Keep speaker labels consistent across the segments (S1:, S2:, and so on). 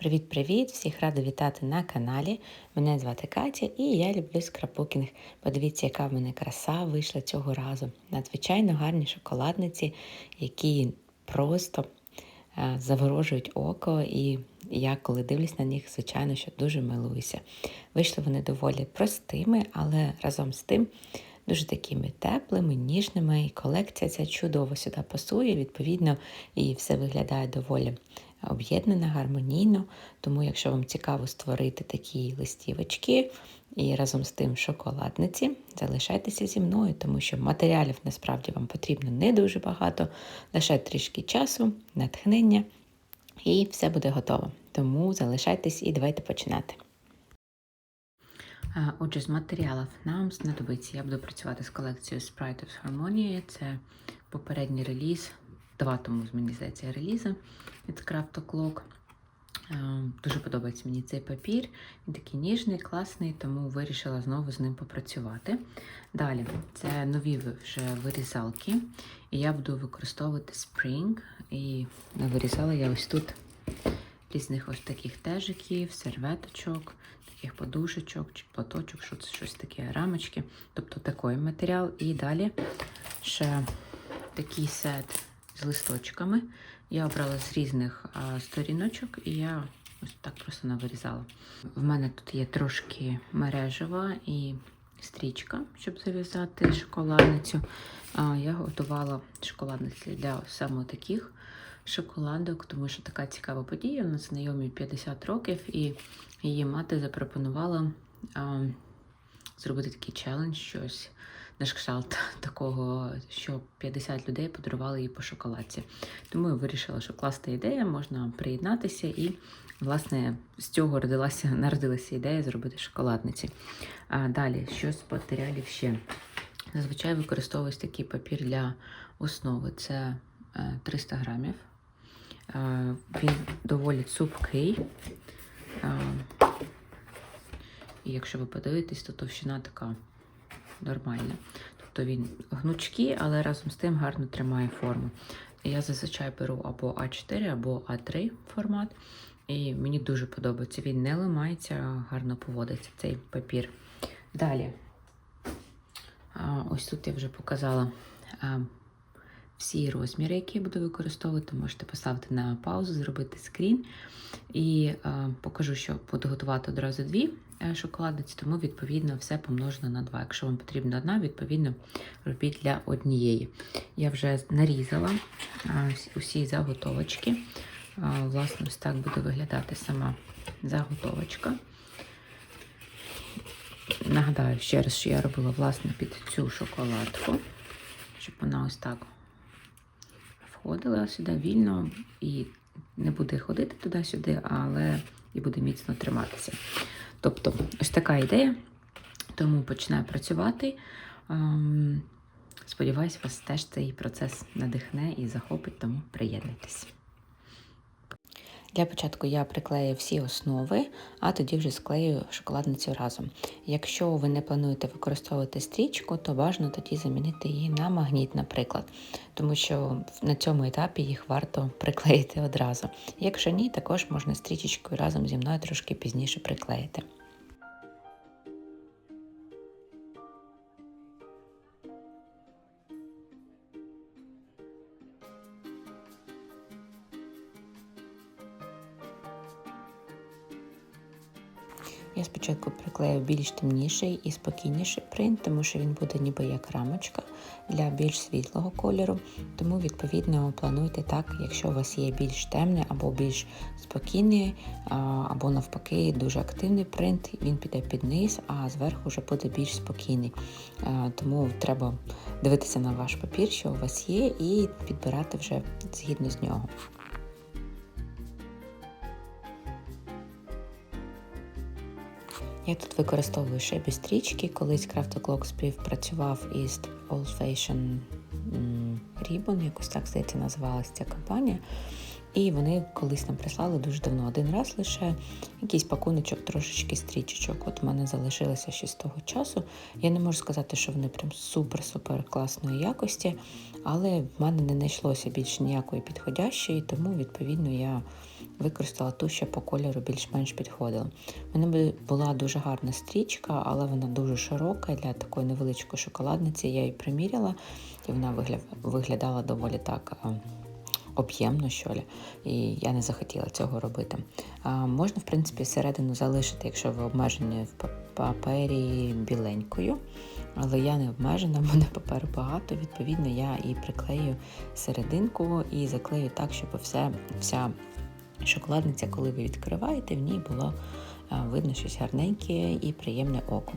S1: Привіт-привіт! Всіх рада вітати на каналі. Мене звати Катя і я люблю скрапбукінг. Подивіться, яка в мене краса вийшла цього разу. Надзвичайно гарні шоколадниці, які просто е, заворожують око, і я, коли дивлюсь на них, звичайно, що дуже милуюся. Вийшли вони доволі простими, але разом з тим. Дуже такими теплими, ніжними, і колекція ця чудово сюди пасує, відповідно, і все виглядає доволі об'єднана, гармонійно. Тому, якщо вам цікаво створити такі листівочки і разом з тим шоколадниці, залишайтеся зі мною, тому що матеріалів насправді вам потрібно не дуже багато, лише трішки часу, натхнення, і все буде готово. Тому залишайтесь і давайте починати. Отже, з матеріалів нам знадобиться, я буду працювати з колекцією Sprite of Harmonia. Це попередній реліз, два тому, мені здається, релізи від Craft O'Clock. Дуже подобається мені цей папір. Він такий ніжний, класний, тому вирішила знову з ним попрацювати. Далі, це нові вже вирізалки. І я буду використовувати Spring. І вирізала я ось тут різних ось таких тежиків, серветочок, таких подушечок чи платочок, що це щось таке, рамочки. Тобто такий матеріал. І далі ще такий сет з листочками. Я обрала з різних а, сторіночок, і я ось так просто навирізала. В мене тут є трошки мережева і стрічка, щоб зав'язати шоколадницю. А, Я готувала шоколадниці для саме таких шоколадок, тому що така цікава подія. У знайомі 50 років, і її мати запропонувала а, зробити такий челендж, щось на кшталт такого, що 50 людей подарували їй по шоколадці. Тому я вирішила, що класна ідея, можна приєднатися, і, власне, з цього родилася, народилася ідея зробити шоколадниці. А Далі, що з матеріалів ще? Зазвичай використовуюсь такий папір для основи. Це 300 грамів. Він доволі цупкий. І якщо ви подивитесь, то товщина така нормальна. Тобто він гнучкий, але разом з тим гарно тримає форму. Я зазвичай беру або А4, або А3 формат. І мені дуже подобається. Він не ламається, гарно поводиться цей папір. Далі, ось тут я вже показала всі розміри, які я буду використовувати, можете поставити на паузу, зробити скрін. І е, покажу, що буду готувати одразу дві е, шоколадниці, тому, відповідно, все помножено на два. Якщо вам потрібна одна, відповідно, робіть для однієї. Я вже нарізала е, усі заготовочки. Е, власне, ось так буде виглядати сама заготовочка. Нагадаю ще раз, що я робила власне під цю шоколадку, щоб вона ось так входила сюди вільно і не буде ходити туди-сюди, але і буде міцно триматися. Тобто, ось така ідея. Тому починаю працювати. Ем, сподіваюсь, вас теж цей процес надихне і захопить, тому приєднуйтесь. Для початку я приклею всі основи, а тоді вже склею шоколадницю разом. Якщо ви не плануєте використовувати стрічку, то бажано тоді замінити її на магніт, наприклад, тому що на цьому етапі їх варто приклеїти одразу. Якщо ні, також можна стрічечкою разом зі мною трошки пізніше приклеїти. Я спочатку приклею більш темніший і спокійніший принт, тому що він буде ніби як рамочка для більш світлого кольору. Тому, відповідно, плануйте так, якщо у вас є більш темний або більш спокійний, або навпаки, дуже активний принт, він піде під низ, а зверху вже буде більш спокійний. Тому треба дивитися на ваш папір, що у вас є, і підбирати вже згідно з нього. Я тут використовую шибі стрічки. Колись Craft Clock співпрацював із Old Fashion Ribbon, якось так здається називалася ця компанія. І вони колись нам прислали дуже давно один раз лише якийсь пакуночок, трошечки стрічечок. От в мене залишилося ще з того часу. Я не можу сказати, що вони прям супер-супер класної якості, але в мене не знайшлося більш ніякої підходящої, тому відповідно я використала ту, що по кольору більш-менш підходила. У мене була дуже гарна стрічка, але вона дуже широка для такої невеличкої шоколадниці. Я її приміряла, і вона виглядала доволі так. Об'ємно, що ли, і я не захотіла цього робити. А, Можна, в принципі, середину залишити, якщо ви обмежені в папері біленькою, але я не обмежена, в мене паперу багато, відповідно, я і приклею серединку і заклею так, щоб все, вся шоколадниця, коли ви відкриваєте, в ній було видно щось гарненьке і приємне око.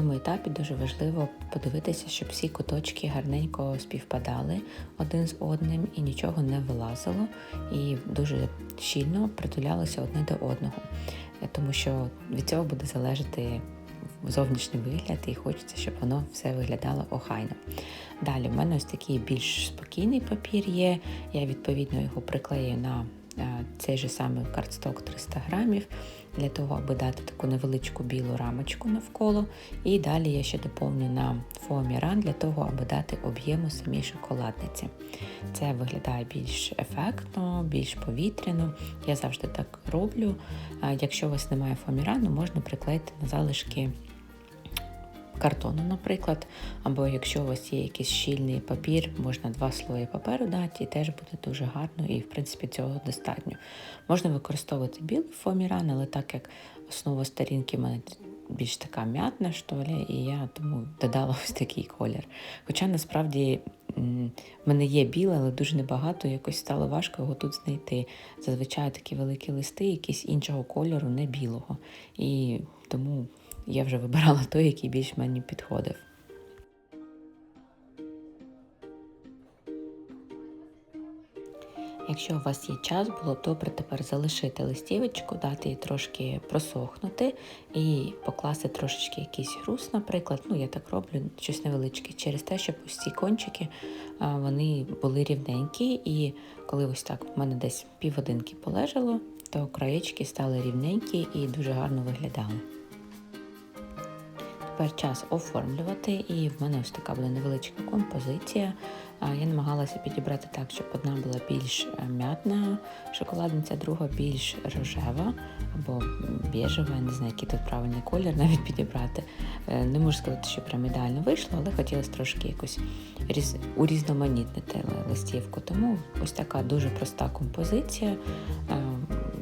S1: Цьому етапі дуже важливо подивитися, щоб всі куточки гарненько співпадали один з одним і нічого не вилазило, і дуже щільно притулялося одне до одного, тому що від цього буде залежати зовнішній вигляд, і хочеться, щоб воно все виглядало охайно. Далі в мене ось такий більш спокійний папір є. Я відповідно його приклею на Е, цей же самий картсток 300 грамів, для того, аби дати таку невеличку білу рамочку навколо. І далі я ще доповню на фоамі ран для того, аби дати об'єму самій шоколадниці. Це виглядає більш ефектно, більш повітряно. Я завжди так роблю. Якщо у вас немає фоамірану, можна приклеїти на залишки картону, наприклад, або якщо у вас є якийсь щільний папір, можна два слої паперу дати, і теж буде дуже гарно, і в принципі цього достатньо. Можна використовувати білий фоаміран, але так як основа сторінки в мене більш така м'ятна, що ли, і я тому додала ось такий колір. Хоча насправді в мене є біле, але дуже небагато, якось стало важко його тут знайти. Зазвичай такі великі листи, якісь іншого кольору, не білого. І тому я вже вибирала той, який більш мені підходив. Якщо у вас є час, було б добре тепер залишити листівочку, дати їй трошки просохнути і покласти трошечки якийсь груз, наприклад. Ну, я так роблю, щось невеличке, через те, щоб ось ці кончики вони були рівненькі, і коли ось так в мене десь півгодинки полежало, то краєчки стали рівненькі і дуже гарно виглядали тепер час оформлювати, і в мене ось така буде невеличка композиція. Я намагалася підібрати так, щоб одна була більш е, м'ятна шоколадниця, друга більш рожева або біжева, я не знаю, який тут правильний колір навіть підібрати. Е, не можу сказати, що прям ідеально вийшло, але хотілося трошки якось урізноманітнити листівку. Тому ось така дуже проста композиція. Е,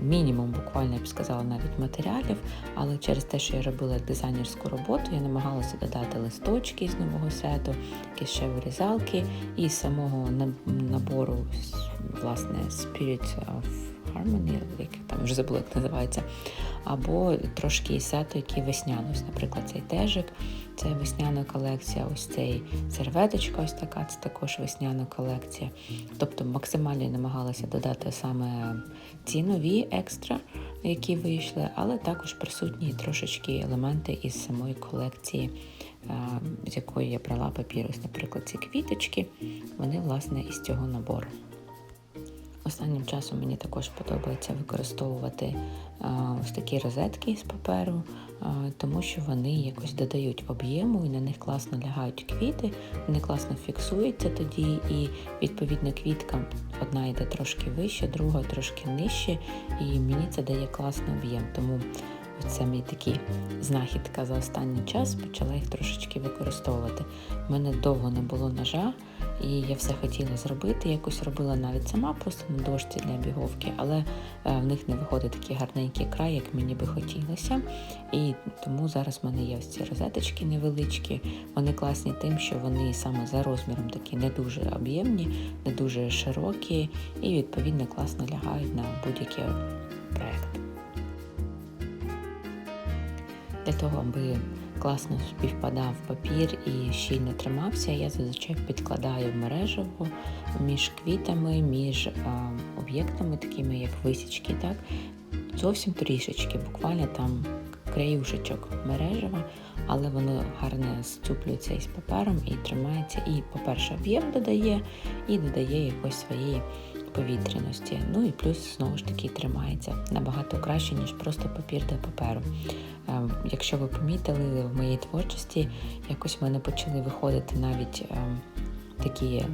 S1: мінімум, буквально я б сказала, навіть матеріалів, але через те, що я робила дизайнерську роботу, я намагалася додати листочки з нового сету, якісь ще вирізалки, і з самого набору власне Spirit of Harmony, як там вже забула, як називається, або трошки сету, який весняний. Ось, Наприклад, цей тежик, це весняна колекція, ось цей серветочка, ось така, це також весняна колекція. Тобто максимально намагалася додати саме ці нові екстра, які вийшли, але також присутні трошечки елементи із самої колекції. З якої я брала папір, ось, наприклад, ці квіточки, вони, власне, із цього набору. Останнім часом мені також подобається використовувати ось такі розетки з паперу, тому що вони якось додають об'єму і на них класно лягають квіти, вони класно фіксуються тоді, і відповідно квітка одна йде трошки вище, друга трошки нижче, і мені це дає класний об'єм. Тому це мій такий знахідка за останній час, почала їх трошечки використовувати. У мене довго не було ножа, і я все хотіла зробити. Якось робила навіть сама, просто на дошці для біговки, але е, в них не виходить такий гарненький край, як мені би хотілося. І тому зараз в мене є ось ці розеточки невеличкі. Вони класні тим, що вони саме за розміром такі не дуже об'ємні, не дуже широкі і, відповідно, класно лягають на будь-який Для того, аби класно співпадав папір і щільно тримався, я зазвичай підкладаю в мережево між квітами, між об'єктами, такими як висічки, так? зовсім трішечки, буквально там краюшечок мережева, але воно гарно зцюплюється із папером і тримається. І, по-перше, об'єм додає, і додає якось своєї повітряності. Ну і плюс, знову ж таки, тримається набагато краще, ніж просто папір до паперу. Е, Якщо ви помітили в моїй творчості, якось в мене почали виходити навіть е, такі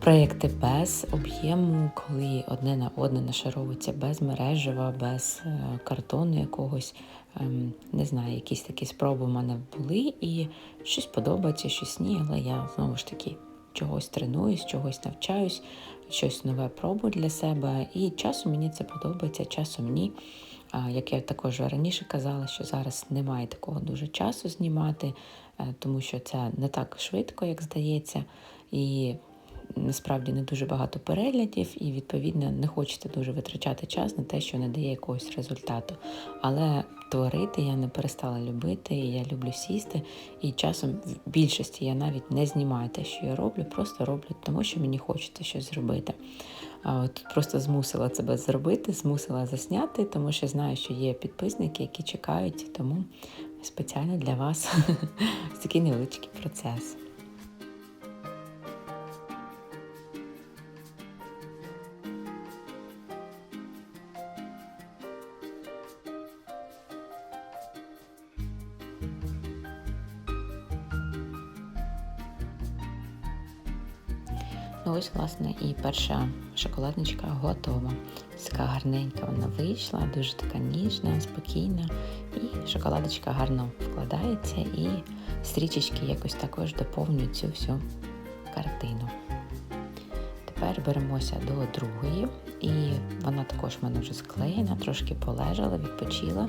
S1: проєкти без об'єму, коли одне на одне нашаровується без мережева, без е, картону якогось. Ем, Не знаю, якісь такі спроби в мене були, і щось подобається, щось ні, але я знову ж таки чогось тренуюсь, чогось навчаюсь, щось нове пробую для себе. І часом мені це подобається, часом ні. Як я також раніше казала, що зараз немає такого дуже часу знімати, е, тому що це не так швидко, як здається. І насправді не дуже багато переглядів, і відповідно не хочеться дуже витрачати час на те, що не дає якогось результату. Але творити я не перестала любити, і я люблю сісти. І часом в більшості я навіть не знімаю те, що я роблю, просто роблю, тому що мені хочеться щось зробити. От Просто змусила себе зробити, змусила засняти, тому що знаю, що є підписники, які чекають, тому спеціально для вас такий невеличкий процес. Власне, і перша шоколадничка готова. Така гарненька вона вийшла, дуже така ніжна, спокійна. І шоколадочка гарно вкладається, і стрічечки якось також доповнюють цю всю картину. Тепер беремося до другої, і вона також в мене вже склеєна, трошки полежала, відпочила,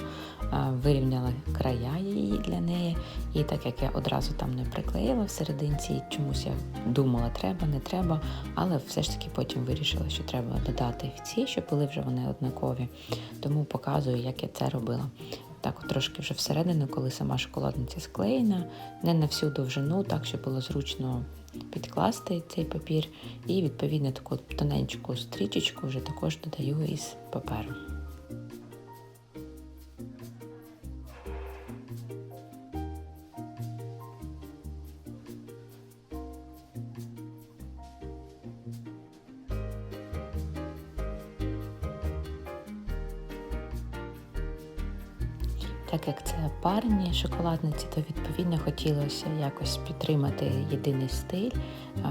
S1: вирівняла края її для неї. І так як я одразу там не приклеїла всерединці, чомусь я думала, треба, не треба, але все ж таки потім вирішила, що треба додати в ці, щоб були вже вони однакові. Тому показую, як я це робила. Так, трошки вже всередину, коли сама шоколадниця склеєна, не на всю довжину, так щоб було зручно підкласти цей папір. І відповідно таку тоненьку стрічечку вже також додаю із паперу. Це парні шоколадниці, то відповідно хотілося якось підтримати єдиний стиль,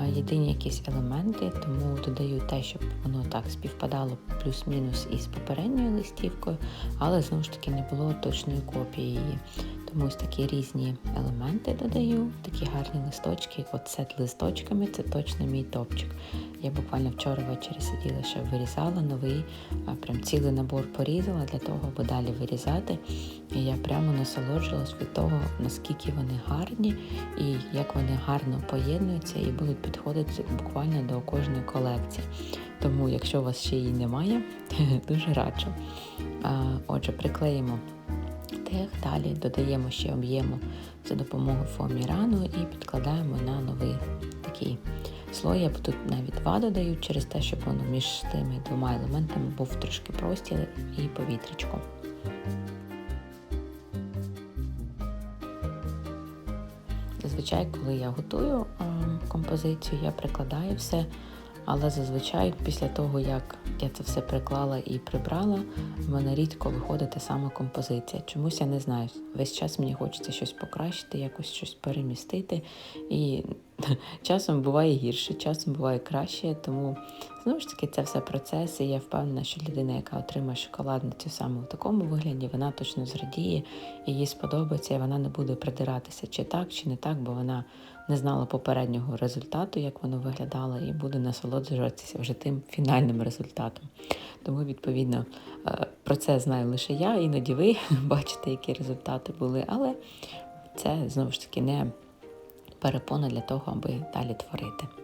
S1: єдині якісь елементи, тому додаю те, щоб воно так співпадало плюс-мінус із попередньою листівкою, але знову ж таки не було точної копії її. Тому ось такі різні елементи додаю, такі гарні листочки. От сет листочками це точно мій топчик. Я буквально вчора ввечері сиділа, ще вирізала новий, прям цілий набор порізала для того, аби далі вирізати. І я прямо насолоджувалась від того, наскільки вони гарні і як вони гарно поєднуються і будуть підходити буквально до кожної колекції. Тому, якщо у вас ще її немає, дуже раджу. Отже, приклеїмо тех, далі додаємо ще об'єму за допомогою фоамірану і підкладаємо на новий такий слой. Я тут навіть два додаю через те, щоб воно між тими двома елементами був трошки простір і повітрячко. Зазвичай, коли я готую композицію, я прикладаю все, але зазвичай після того, як я це все приклала і прибрала, в мене рідко виходить та сама композиція. Чомусь я не знаю. Весь час мені хочеться щось покращити, якось щось перемістити. І часом буває гірше, часом буває краще. Тому знову ж таки це все процес. І я впевнена, що людина, яка отримає шоколадницю саме в такому вигляді, вона точно зрадіє, і їй сподобається, і вона не буде придиратися чи так, чи не так, бо вона не знала попереднього результату, як воно виглядало, і буде насолоджуватися вже тим фінальним результатом. Тому, відповідно, е, про це знаю лише я, іноді ви бачите, які результати були, але це знову ж таки не перепона для того, аби далі творити.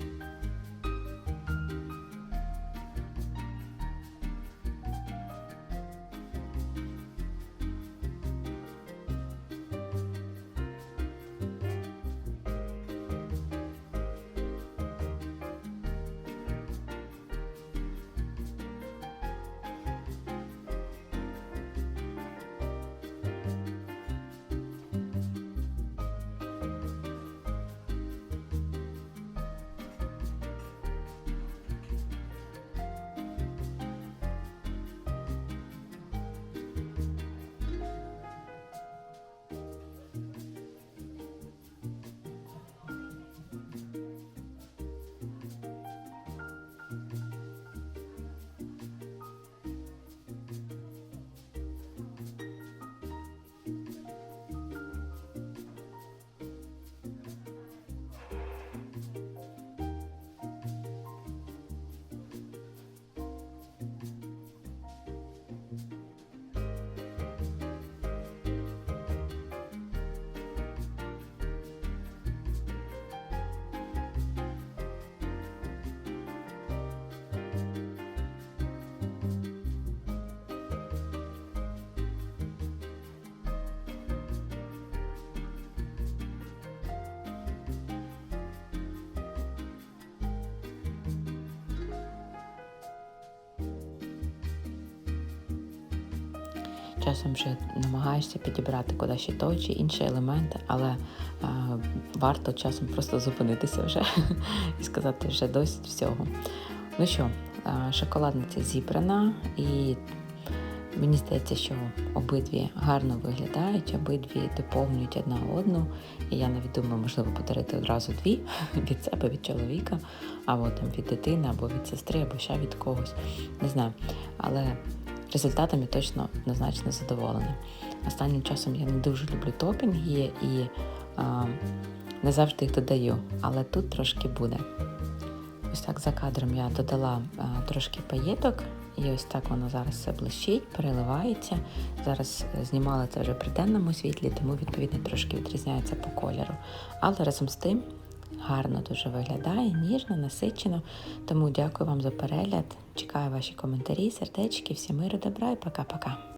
S1: Часом вже намагаєшся підібрати куди ще той чи інший елемент, але а, варто часом просто зупинитися вже і сказати вже досить всього. Ну що, а, шоколадниця зібрана, і мені здається, що обидві гарно виглядають, обидві доповнюють одна одну. І я навіть думаю, можливо, подарити одразу дві від себе, від чоловіка, або там від дитини, або від сестри, або ще від когось. Не знаю. Але результатом я точно однозначно задоволена. Останнім часом я не дуже люблю топінги і а, не завжди їх додаю, але тут трошки буде. Ось так за кадром я додала а, трошки паєток, і ось так воно зараз все блищить, переливається. Зараз е, знімала це вже при денному світлі, тому відповідно трошки відрізняється по кольору. Але разом з тим гарно дуже виглядає, ніжно, насичено. Тому дякую вам за перегляд. Чекаю ваші коментарі, сердечки, всі миру, добра і пока-пока.